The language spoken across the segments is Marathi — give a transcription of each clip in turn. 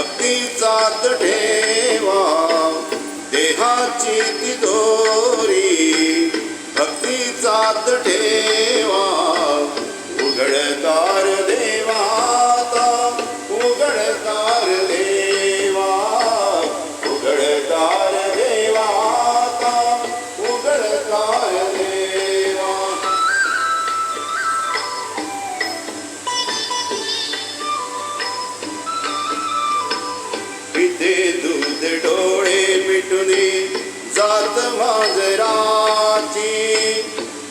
भक्तीचा ठेवा देहाची तिजोरी भक्तीचा ठेवा डोळे जात माजराची.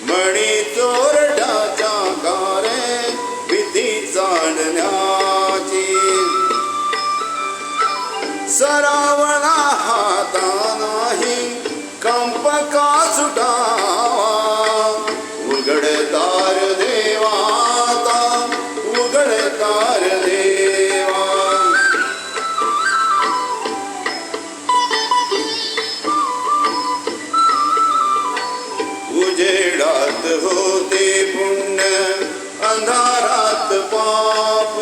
मणी चोरड्याच्या कारे भीती चालण्याची. सरावणा हाता नाही कंप का अंधारात पाप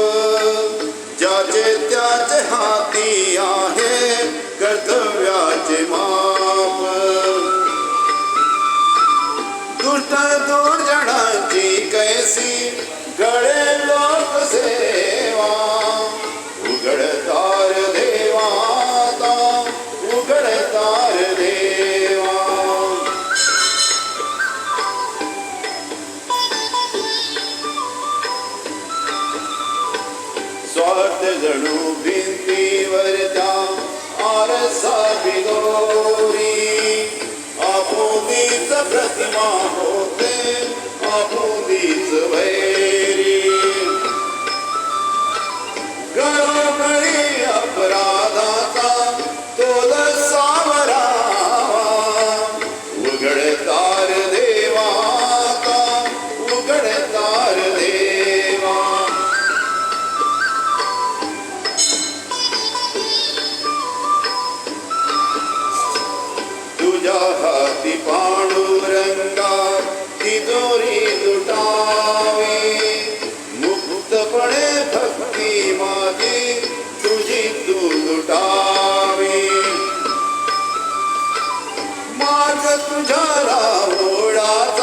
जणू भिंतीवरच्या आरसा बिगोरी आपुलीच प्रतिमा होते आपुलीच वैरी तुझ्या हाती पांडुरंगा ती दोरी मुक्तपणे भक्ती माझी तुझी तू लुटावी. मार्ग तुझ्या रावोडाचा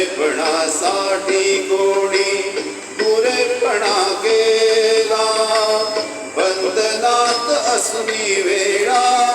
दुरेपणासाठी कोणी पुरेपणा केला. बंधनात असली वेळा